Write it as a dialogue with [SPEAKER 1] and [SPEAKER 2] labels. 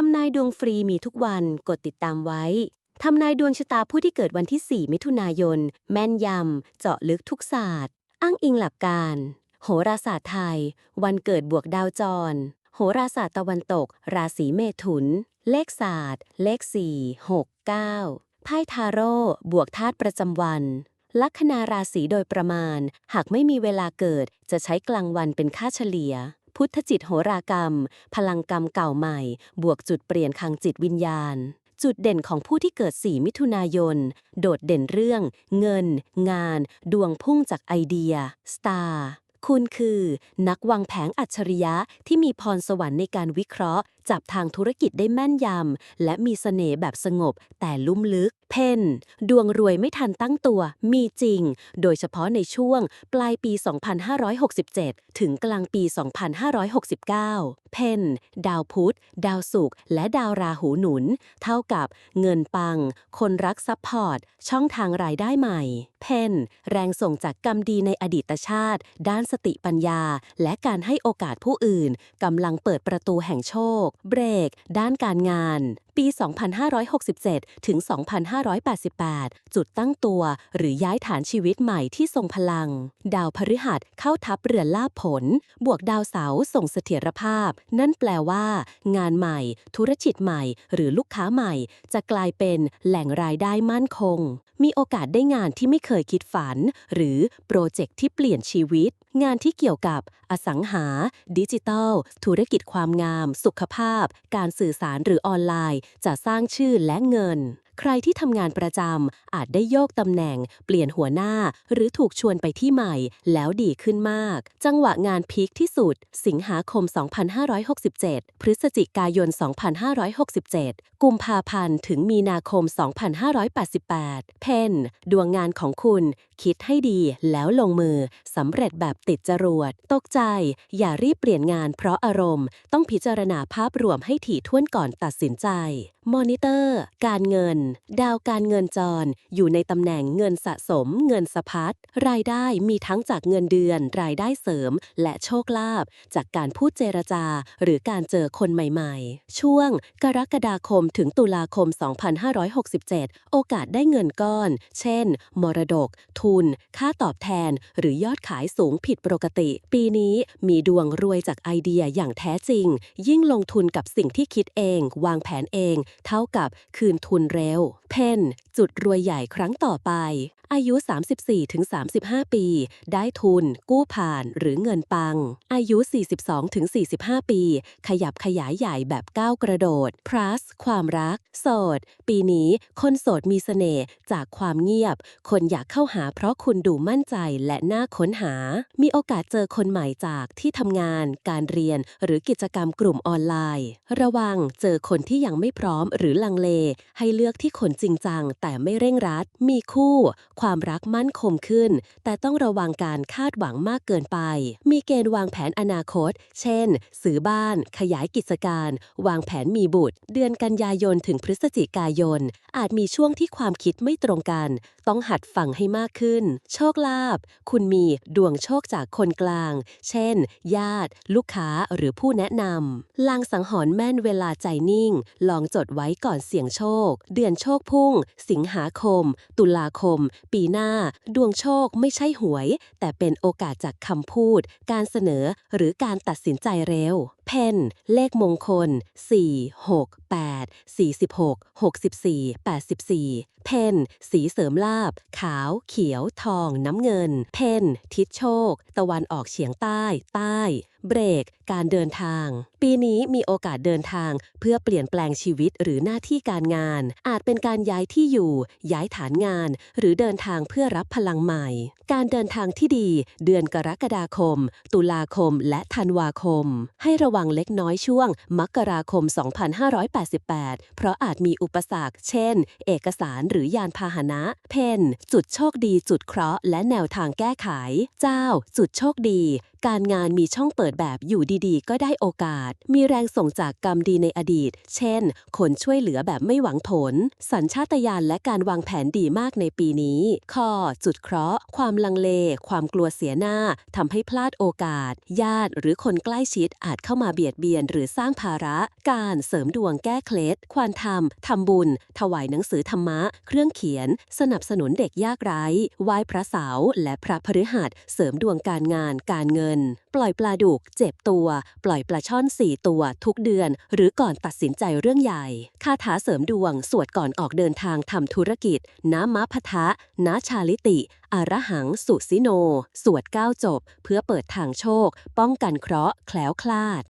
[SPEAKER 1] ทำนายดวงฟรีมีทุกวันกดติดตามไว้ ทำนายดวงชะตาผู้ที่เกิดวันที่ 4 มิถุนายน แม่นยำ เจาะลึกทุกศาสตร์ อ้างอิงหลักการ โหราศาสตร์ไทย วันเกิดบวกดาวจร โหราศาสตร์ตะวันตก ราศีเมถุน เลขศาสตร์ เลข 4 6 9ไพ่ทาโร่บวกธาตุประจำวันลัคนาราศีโดยประมาณ หากไม่มีเวลาเกิดจะใช้กลางวันเป็นค่าเฉลี่ย พุทธจิตโหรากรรม พลังกรรมเก่าใหม่ บวกจุดเปลี่ยนทางจิตวิญญาณ จุดเด่นของผู้ที่เกิด 4 มิถุนายน โดดเด่นเรื่อง เงิน งาน ดวงพุ่งจากไอเดียสตาร์คุณคือ นักวางแผงอัจฉริยะที่มีพรสวรรค์ในการวิเคราะห์ จับทางธุรกิจได้แม่นยำ และมีเสน่ห์แบบสงบ แต่ลุ่มลึก เพนดวงรวยไม่ทันตั้งตัวมีจริง โดยเฉพาะในช่วงปลายปี 2567 ถึงกลางปี 2569 เพนดาวพุธ ดาวศุกร์และดาวราหูหนุน เท่ากับเงินปัง คนรักซัพพอร์ต ช่องทางรายได้ใหม่ เพนแรงส่งจากกรรมดีในอดีตชาติ ด้านสติปัญญา และการให้โอกาสผู้อื่นกำลังเปิดประตูแห่งโชคเบรก ด้านการงาน ปี 2567 ถึง 2588 จุดตั้งตัว หรือย้ายฐานชีวิตใหม่ที่ทรงพลัง ดาวพฤหัสเข้าทับเรือนลาภผล บวกดาวเสาส่งเสถียรภาพ นั่นแปลว่า งานใหม่ ธุรกิจใหม่ หรือลูกค้าใหม่ จะกลายเป็นแหล่งรายได้มั่นคง มีโอกาสได้งานที่ไม่เคยคิดฝัน หรือโปรเจกต์ที่เปลี่ยนชีวิต งานที่เกี่ยวกับอสังหา ดิจิทัล ธุรกิจความงาม สุขภาพ การสื่อสารหรือออนไลน์ จะสร้างชื่อและเงิน ใครที่ทำงานประจำอาจได้โยกตำแหน่ง เปลี่ยนหัวหน้า หรือถูกชวนไปที่ใหม่ แล้วดีขึ้นมาก จังหวะงานพีคที่สุด สิงหาคม 2567 พฤศจิกายน 2567 กุมภาพันธ์ถึงมีนาคม 2588 เพนดวงงานของคุณ คิดให้ดีแล้วลงมือสำเร็จแบบติดจรวด ตกใจ อย่ารีบเปลี่ยนงานเพราะอารมณ์ ต้องพิจารณาภาพรวมให้ถี่ถ้วนก่อนตัดสินใจ มอนิเตอร์ การเงิน ดาวการเงินจร อยู่ในตำแหน่งเงินสะสม เงินสะพัดรายได้มีทั้งจากเงินเดือน รายได้เสริม และโชคลาภจากการพูดเจรจา หรือการเจอคนใหม่ๆ ช่วง กรกฎาคมถึงตุลาคม 2567 โอกาสได้เงินก้อน เช่น มรดก ทุน ค่าตอบแทน หรือยอดขายสูงผิดปกติ ปีนี้มีดวงรวยจากไอเดียอย่างแท้จริง ยิ่งลงทุนกับสิ่งที่คิดเอง วางแผนเองเท่ากับคืนทุนเร็ว เพนจุดรวยใหญ่ครั้งต่อไป อายุ 34-35 ปี ได้ทุน กู้ผ่านหรือเงินปัง อายุ 42-45 ปี ขยับขยายใหญ่แบบก้าวกระโดด plus ความรัก โสด ปีนี้คนโสดมีเสน่ห์จากความเงียบ คนอยากเข้าหาเพราะคุณดูมั่นใจและน่าค้นหา มีโอกาสเจอคนใหม่จากที่ทำงาน การเรียน หรือกิจกรรมกลุ่มออนไลน์ ระวังเจอคนที่ยังไม่พร้อมหรือลังเล ให้เลือกที่คนจริงจัง แต่ไม่เร่งรัด มีคู่ ความรักมั่นคงขึ้น แต่ต้องระวังการคาดหวังมากเกินไป มีเกณฑ์วางแผนอนาคต เช่น ซื้อบ้าน ขยายกิจการ วางแผนมีบุตร เดือนกันยายนถึงพฤศจิกายน อาจมีช่วงที่ความคิดไม่ตรงกัน ต้องหัดฟังให้มากขึ้น โชคลาภคุณมีดวงโชคจากคนกลาง เช่น ญาติ ลูกค้าหรือผู้แนะนำลางสังหรณ์แม่นเวลาใจนิ่ง ลองจดไว้ก่อนเสี่ยงโชค เดือนโชคพุ่ง สิงหาคม ตุลาคม ปีหน้า ดวงโชคไม่ใช่หวย แต่เป็นโอกาสจากคำพูด การเสนอหรือการตัดสินใจเร็ว เพนเลขมงคล 4 6 8 46 64 84 เพนสีเสริมลาบ ขาว เขียว ทอง น้ำเงิน เพนทิศโชค ตะวันออกเฉียงใต้ ใต้ เบรก การเดินทาง ปีนี้มีโอกาสเดินทาง เพื่อเปลี่ยนแปลงชีวิตหรือหน้าที่การงาน อาจเป็นการย้ายที่อยู่ ย้ายฐานงาน หรือเดินทางเพื่อรับพลังใหม่ การเดินทางที่ดี เดือนกรกฎาคม ตุลาคม และธันวาคม ให้ระวังวังเล็กน้อยช่วง มกราคม 2588 เพราะอาจมีอุปสรรค เช่น เอกสารหรือยานพาหนะ เพนจุดโชคดี จุดเคราะห์และแนวทางแก้ไข เจ้า จุดโชคดีการงานมีช่องเปิดแบบอยู่ดีๆ ก็ได้โอกาส มีแรงส่งจากกรรมดีในอดีต เช่น คนช่วยเหลือแบบไม่หวังผล สัญชาตญาณและการวางแผนดีมากในปีนี้ ข้อ จุดเคราะห์ ความลังเล ความกลัวเสียหน้าทำให้พลาดโอกาส ญาติหรือคนใกล้ชิดอาจเข้ามาเบียดเบียนหรือสร้างภาระ การเสริมดวงแก้เคล็ด ควรทำทำบุญ ถวายหนังสือธรรมะ เครื่องเขียน สนับสนุนเด็กยากไร้ ไหว้พระเสาและพระพฤหัส เสริมดวงการงาน การเงินปล่อยปลาดุกเจ็บตัว ปล่อยปลาช่อน4ตัว ทุกเดือน หรือก่อนตัดสินใจเรื่องใหญ่ คาถาเสริมดวง สวดก่อนออกเดินทางทำธุรกิจน้ำมะพะทะน้าชาลิติอารหัง สุสิโน สวดเก้าจบ เพื่อเปิดทางโชค ป้องกันเคราะห์ แคล้วคลาด